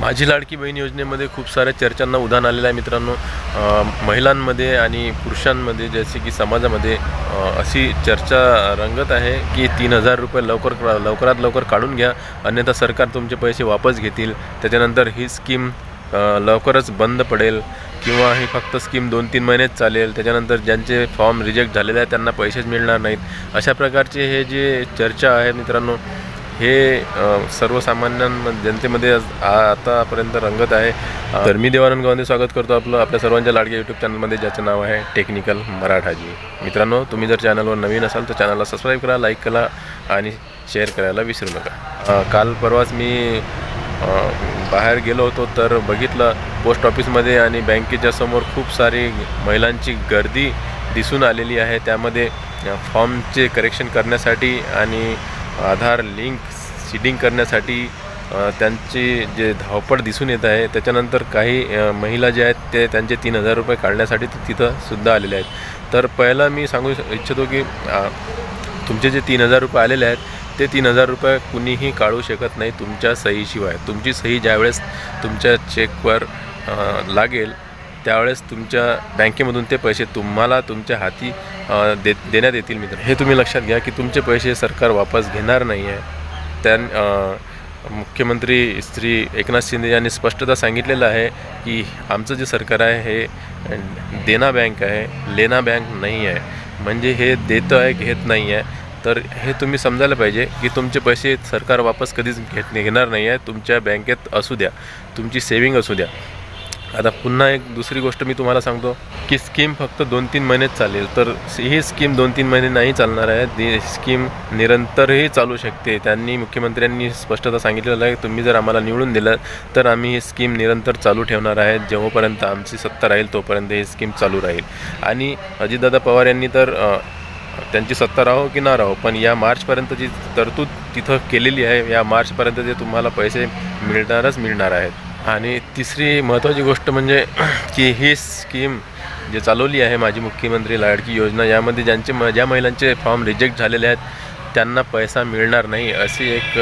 माझी लाडकी बहीण योजनेमध्ये खूप साऱ्या चर्चांना उधाण आलेलं आहे मित्रांनो. महिलांमध्ये आणि पुरुषांमध्ये जसे की समाजामध्ये अशी चर्चा रंगत आहे की तीन हजार रुपये लवकर लवकरात लवकर काढून घ्या. अन्यथा सरकार तुमचे पैसे वापस घेतील. त्याच्यानंतर ही स्कीम लवकरच बंद पडेल किंवा ही फक्त स्कीम दोन तीन महिनेच चालेल. त्याच्यानंतर ज्यांचे फॉर्म रिजेक्ट झालेले आहेत त्यांना पैसेच मिळणार नाहीत. अशा प्रकारचे हे जे चर्चा आहे मित्रांनो हे सर्वसामान्यांमध्ये जनतेमध्ये आ- आतापर्यंत रंगत आहे. तर मी देवानंद गावंदे स्वागत करतो आपलं आपल्या सर्वांच्या लाडक्या यूट्यूब चॅनलमध्ये ज्याचं नाव आहे टेक्निकल मराठाजी. मित्रांनो तुम्ही जर चॅनलवर नवीन असाल तर चॅनलला सबस्क्राईब करा लाईक करा आणि शेअर करायला विसरू नका. काल परवाच मी बाहेर गेलो होतो तर बघितलं पोस्ट ऑफिसमध्ये आणि बँकेच्या समोर खूप सारी महिलांची गर्दी दिसून आलेली आहे. त्यामध्ये फॉर्मचे करेक्शन करण्यासाठी आणि आधार लिंक सीडिंग करण्यासाठी त्यांची जे धावपळ दिसून येत आहे त्याच्यानंतर काही महिला जे आहेत ते त्यांचे तीन हजार रुपये काढण्यासाठी ते तिथं सुद्धा आलेले आहेत. तर पहिला मी सांगू इच्छितो की तुमचे जे तीन हजार रुपये आलेले आहेत ते तीन हजार रुपये कुणीही काढू शकत नाही तुमच्या सहीशिवाय. तुमची सही ज्यावेळेस तुमच्या चेकवर लागेल त्यावेळेस तुमच्या बँकेमधून ते पैसे तुम्हाला तुमच्या हाती दे देण्यात येतील मित्र. हे तुम्ही लक्षात घ्या की तुमचे पैसे सरकार वापस घेणार नाही आहे त्या मुख्यमंत्री श्री एकनाथ शिंदे यांनी स्पष्टता सांगितलेलं आहे की आमचं जे सरकार आहे हे देना बँक आहे लेना बँक नाही आहे. म्हणजे हे देतं आहे घेत नाही आहे. तर हे तुम्ही समजायला पाहिजे की तुमचे पैसे सरकार वापस कधीच घेत घेणार नाही आहे तुमच्या बँकेत असू द्या. तुमची सेविंग असू द्या. आता पुन्हा एक दुसरी गोष्ट मी तुम्हाला सांगतो की स्कीम फक्त दोन तीन महिनेच चालेल. तर ही स्कीम दोन तीन महिने नाही चालणार आहे. ती स्कीम निरंतरही चालू शकते. त्यांनी मुख्यमंत्र्यांनी स्पष्टता सांगितलेलं आहे तुम्ही जर आम्हाला निवडून दिलं तर आम्ही ही स्कीम निरंतर चालू ठेवणार आहे. जेव्हापर्यंत आमची सत्ता राहील तोपर्यंत ही स्कीम चालू राहील. आणि अजितदादा पवार यांनी तर त्यांची सत्ता राहो की ना राहो पण या मार्चपर्यंत जी तरतूद तिथं केलेली आहे या मार्चपर्यंत जे तुम्हाला पैसे मिळणारच मिळणार आहेत. आणि तिसरी महत्त्वाची गोष्ट म्हणजे की ही स्कीम जे चालवली आहे माझी मुख्यमंत्री लाडकी योजना यामध्ये ज्यांचे म ज्या महिलांचे फॉर्म रिजेक्ट झालेले आहेत त्यांना पैसा मिळणार नाही अशी एक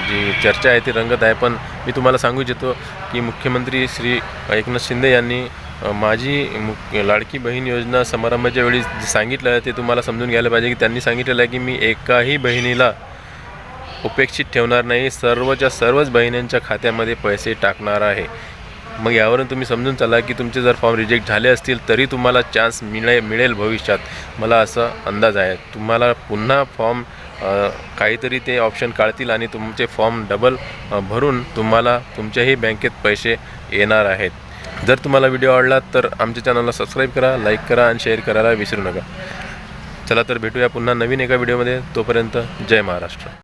जी चर्चा आहे ती रंगत आहे. पण मी तुम्हाला सांगू इच्छितो की मुख्यमंत्री श्री एकनाथ शिंदे यांनी माझी मुख लाडकी बहीण योजना समारंभाच्या वेळी सांगितलं आहे ते तुम्हाला समजून घ्यायला पाहिजे की त्यांनी सांगितलेलं आहे की मी एकाही बहिणीला उपेक्षित ठेवणार नाही. सर्वच्या सर्वच बहिणींच्या खात्यामध्ये पैसे टाकणार आहे. मग यावरून तुम्ही समजून चला की तुमचे जर फॉर्म रिजेक्ट झाले असतील तरी तुम्हाला चान्स मिळे मिळेल भविष्यात. मला असा अंदाज आहे. तुम्हाला पुन्हा फॉर्म काहीतरी ते ऑप्शन काढतील आणि तुमचे फॉर्म डबल भरून तुम्हाला तुमच्याही बँकेत पैसे येणार आहेत. जर तुम्हाला व्हिडिओ आवडला तर आमच्या चॅनलला सबस्क्राईब करा लाईक करा आणि शेअर करायला विसरू नका. चला तर भेटूया पुन्हा नवीन एका व्हिडिओमध्ये. तोपर्यंत जय महाराष्ट्र.